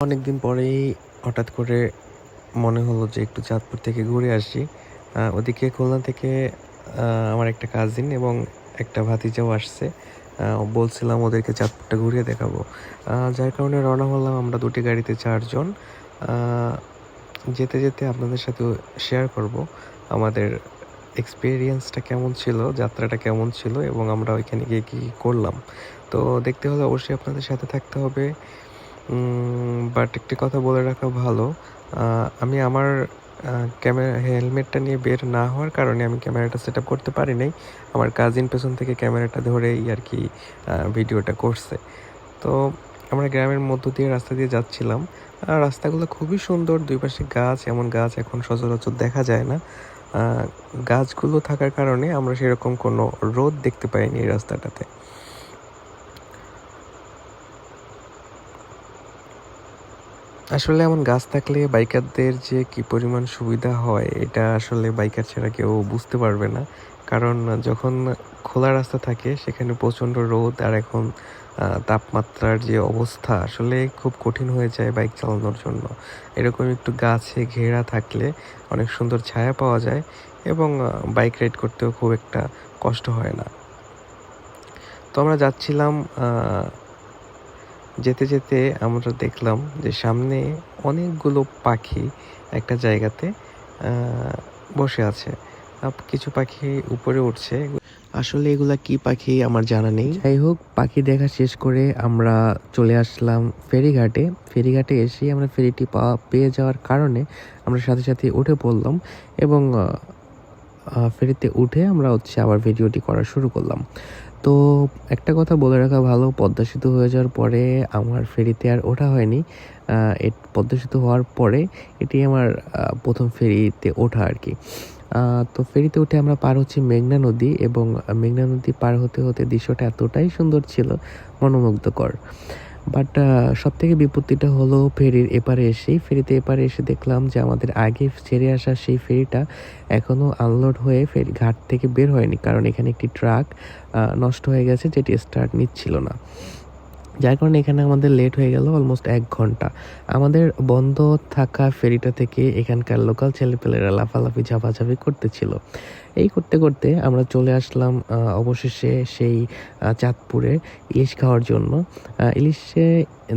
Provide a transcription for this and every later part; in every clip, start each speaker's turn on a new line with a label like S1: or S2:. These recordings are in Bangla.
S1: অনেকদিন পরেই হঠাৎ করে মনে হলো যে একটু চাঁদপুর থেকে ঘুরে আসি। ওদিকে খুলনা থেকে আমার একটা কাজিন এবং একটা ভাতিজাও আসছে। বলছিলাম ওদেরকে চাঁদপুরটা ঘুরিয়ে দেখাবো। যার কারণে রওনা হলাম আমরা দুটি গাড়িতে চারজন। যেতে যেতে আপনাদের সাথে শেয়ার করব আমাদের এক্সপিরিয়েন্সটা কেমন ছিল, যাত্রাটা কেমন ছিল এবং আমরা ওইখানে গিয়ে কী করলাম। তো দেখতে হলে অবশ্যই আপনাদের সাথে থাকতে হবে। বাট একটি কথা বলে রাখা ভালো আমি আমার ক্যামেরা হেলমেটটা নিয়ে বের না হওয়ার কারণে আমি ক্যামেরাটা সেট আপ করতে পারি নাই। আমার কাজিন পেছন থেকে ক্যামেরাটা ধরেই আর কি ভিডিওটা করছে। তো আমরা গ্রামের মধ্য দিয়ে রাস্তা দিয়ে যাচ্ছিলাম। আর রাস্তাগুলো খুবই সুন্দর, দুই পাশে গাছ, এমন গাছ এখন সচরাচর দেখা যায় না। গাছগুলো থাকার কারণে আমরা সেরকম কোনো রোদ দেখতে পাইনি এই রাস্তাটাতে। আসলে এমন গাছ থাকলে বাইকারদের যে কি পরিমাণ সুবিধা হয়, এটা আসলে বাইকার ছাড়া কেউ বুঝতে পারবে না। কারণ যখন খোলা রাস্তা থাকে, সেখানে প্রচণ্ড রোদ আর এখন তাপমাত্রার যে অবস্থা আসলে খুব কঠিন হয়ে যায় বাইক চালানোর জন্য। এরকম একটু গাছে ঘেরা থাকলে অনেক সুন্দর ছায়া পাওয়া যায় এবং বাইক রাইড করতেও খুব একটা কষ্ট হয় না। তো আমরা যাচ্ছিলাম যেতে যেতে আমরা দেখলাম যে সামনে অনেকগুলো পাখি একটা জায়গাতে বসে আছে। কিছু পাখি উপরে উঠছে। আসলে এগুলা কি পাখি আমার জানা নেই। যাই হোক, পাখি দেখা শেষ করে আমরা চলে আসলাম ফেরিঘাটে। ফেরিঘাটে এসে আমরা ফেরিটি পাওয়া পেয়ে যাওয়ার কারণে আমরা সাথে সাথে উঠে পড়লাম এবং ফেরিতে উঠে আমরা হচ্ছে আবার ভিডিওটি করা শুরু করলাম। তো একটা কথা বলে রাখা ভালো, পদ্মা সেতু হয়ে যাওয়ার পরে আমার ফেরিতে আর ওঠা হয়নি। পদ্মা সেতু হওয়ার পরে এটি আমার প্রথম ফেরিতে ওঠা আর কি। তো ফেরিতে উঠে আমরা পার হচ্ছি মেঘনা নদী এবং মেঘনা নদী পার হতে হতে দৃশ্যটা এতটাই সুন্দর ছিল, মনোমুগ্ধকর। বাট সব থেকে বিপত্তিটা হলো ফেরির এপারে এসেই। ফেরিতে এপারে এসে দেখলাম যে আমাদের আগে ছেড়ে আসা সেই ফেরিটা এখনও আনলোড হয়ে ফেরি ঘাট থেকে বের হয়নি। কারণ এখানে একটি ট্রাক নষ্ট হয়ে গেছে যেটি স্টার্ট নিচ্ছিল না। যার কারণে এখানে আমাদের লেট হয়ে গেল অলমোস্ট এক ঘণ্টা। আমাদের বন্ধ থাকা ফেরিটা থেকে এখানকার লোকাল ছেলেপেলেরা লাফালাফি, ঝাপাঝাপি করতেছিল। এই করতে করতে আমরা চলে আসলাম অবশেষে সেই চাঁদপুরে ইলিশ খাওয়ার জন্য। ইলিশে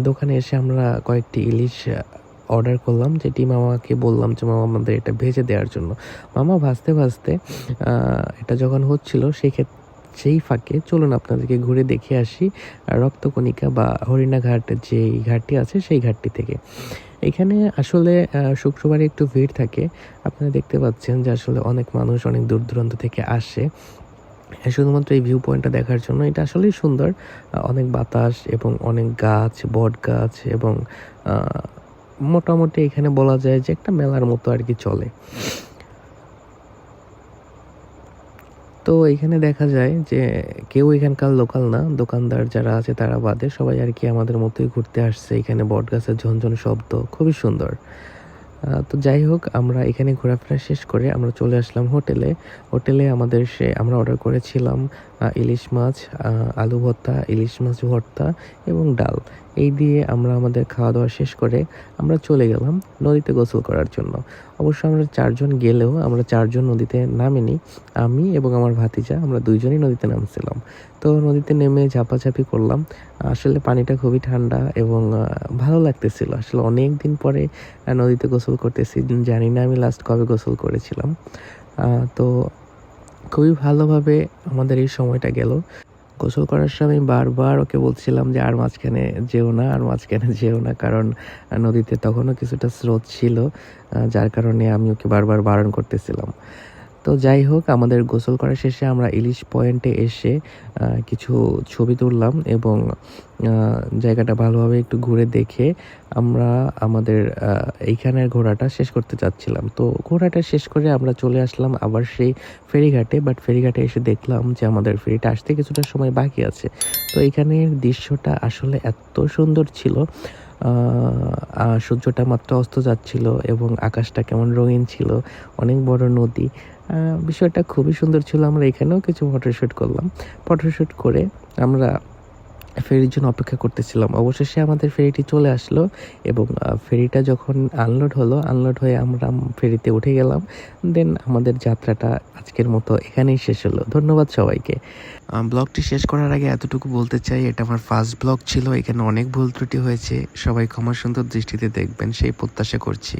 S1: দোকানে এসে আমরা কয়েকটি ইলিশ অর্ডার করলাম, যেটি মামাকে বললাম যে, মামা, আমাদের এটা ভেজে দেওয়ার জন্য। মামা ভাজতে ভাজতে এটা যখন হচ্ছিল সেই ক্ষেত্রে সেই ফাঁকে চলুন আপনাদেরকে ঘুরে দেখে আসি রক্তকণিকা বা হরিণাঘাট যে ঘাটটি আছে সেই ঘাটটি থেকে। এখানে আসলে শুক্রবারে একটু ভিড় থাকে। আপনারা দেখতে পাচ্ছেন যে আসলে অনেক মানুষ অনেক দূর দূরান্ত থেকে আসে। শুধুমাত্র এই ভিউ পয়েন্টটা দেখার জন্য এটা আসলেই সুন্দর। অনেক বাতাস এবং অনেক গাছ, বট গাছ এবং মোটামুটি এখানে বলা যায় যে একটা মেলার মতো আর কি চলে। তো এখানে দেখা যায় যে কেউ এখানকার লোকাল না, দোকানদার যারা আছে তারা বাদে সবাই আর কি আমাদের মতোই ঘুরতে আসছে। এখানে বট গাছের ঝনঝন শব্দ, খুবই সুন্দর। তো যাই হোক, আমরা এখানে ঘোরাফেরা শেষ করে আমরা চলে আসলাম হোটেলে। হোটেলে আমাদের সে, আমরা অর্ডার করেছিলাম ইলিশ মাছ আলু ভর্তা, ইলিশ মাছ ভর্তা এবং ডাল। এই দিয়ে আমরা আমাদের খাওয়া দাওয়া শেষ করে আমরা চলে গেলাম নদীতে গোসল করার জন্য। অবশ্য আমরা চারজন গেলেও আমরা চারজন নদীতে নামিনি। আমি এবং আমার ভাতিজা আমরা দুইজনই নদীতে নামছিলাম। তো নদীতে নেমে ঝাপাঝাপি করলাম। আসলে পানিটা খুবই ঠান্ডা এবং ভালো লাগতেছিল। আসলে অনেক দিন পরে নদীতে গোসল করতেছি। জানি না আমি লাস্ট কবে গোসল করেছিলাম। তো খুবই ভালোভাবে আমাদের এই সময়টা গেল। গোসল করার সময় বারবার ওকে বলছিলাম যে, আর মাঝখানে যেও না, আর মাঝখানে যেও না। কারণ নদীতে তখনও কিছুটা স্রোত ছিল যার কারণে আমি ওকে বারবার বারণ করতেছিলাম। তো যাই হোক, আমাদের গোসল করা শেষে আমরা ইলিশ পয়েন্টে এসে কিছু ছবি তুললাম এবং জায়গাটা ভালোভাবে একটু ঘুরে দেখে আমরা আমাদের এইখানের ঘোরাটা শেষ করতে চাচ্ছিলাম। তো ঘোরাটা শেষ করে আমরা চলে আসলাম আবার সেই ফেরিঘাটে বাট ফেরিঘাটে এসে দেখলাম যে আমাদের ফেরিটা আসতে কিছুটা সময় বাকি আছে। তো এখানের দৃশ্যটা আসলে এত সুন্দর ছিল। সূর্যটা মাত্র অস্ত যাচ্ছিল এবং আকাশটা কেমন রঙিন ছিল, অনেক বড় নদী। বিষয়টা খুবই সুন্দর ছিল। আমরা এখানেও কিছু ফটোশ্যুট করলাম। ফটোশ্যুট করে আমরা ফেরির জন্য অপেক্ষা করতেছিলাম। অবশেষে আমাদের ফেরিটি চলে আসলো এবং ফেরিটা যখন আনলোড হলো আনলোড হয়ে আমরা ফেরিতে উঠে গেলাম। দেন আমাদের যাত্রাটা আজকের মতো এখানেই শেষ হলো। ধন্যবাদ সবাইকে। ব্লগটি শেষ করার আগে এতটুকু বলতে চাই, এটা আমার ফার্স্ট ব্লগ ছিল, এখানে অনেক ভুল ত্রুটি হয়েছে। সবাই ক্ষমা সুন্দর দৃষ্টিতে দেখবেন, সেই প্রত্যাশা করছি।